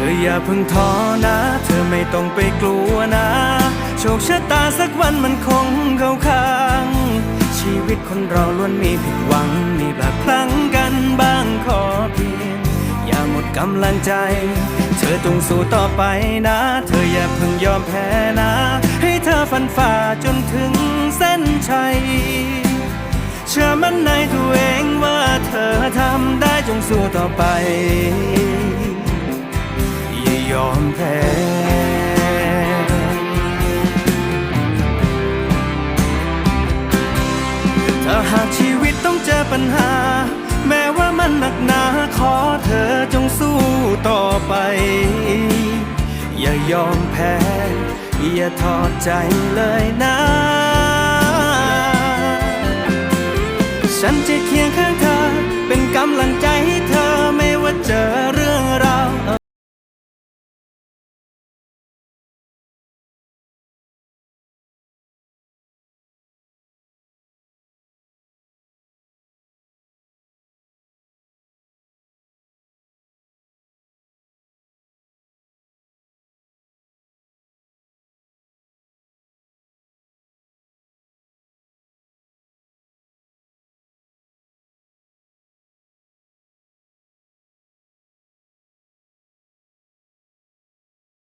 ธออย่าเพิ่งท้อนะ เธอไม่ต้องไปกลัวนะ โชคชะตาสักวันมันคงเข้าข้าง ชีวิตคนเราล้วนมีผิดหวัง มีพลาดพลั้งกันบ้างขอเพียง อย่าหมดกำลังใจ เธอต้องสู้ต่อไปนะ เธออย่าเพิ่งยอมแพ้นะ ให้เธอฟันฝ่าจนถึงเส้นชัย เชื่อมั่นในตัวเองว่าเธอทำได้จงสู้ต่อไป แพ้ถ้าหากชีวิตต้องเจอปัญหา แม้ว่ามันหนักหนาขอเธอจงสู้ต่อไป อย่ายอมแพ้ อย่าทอดใจเลยนะฉันจะเคียงข้างเธอ เป็นกำลังใจให้เธอ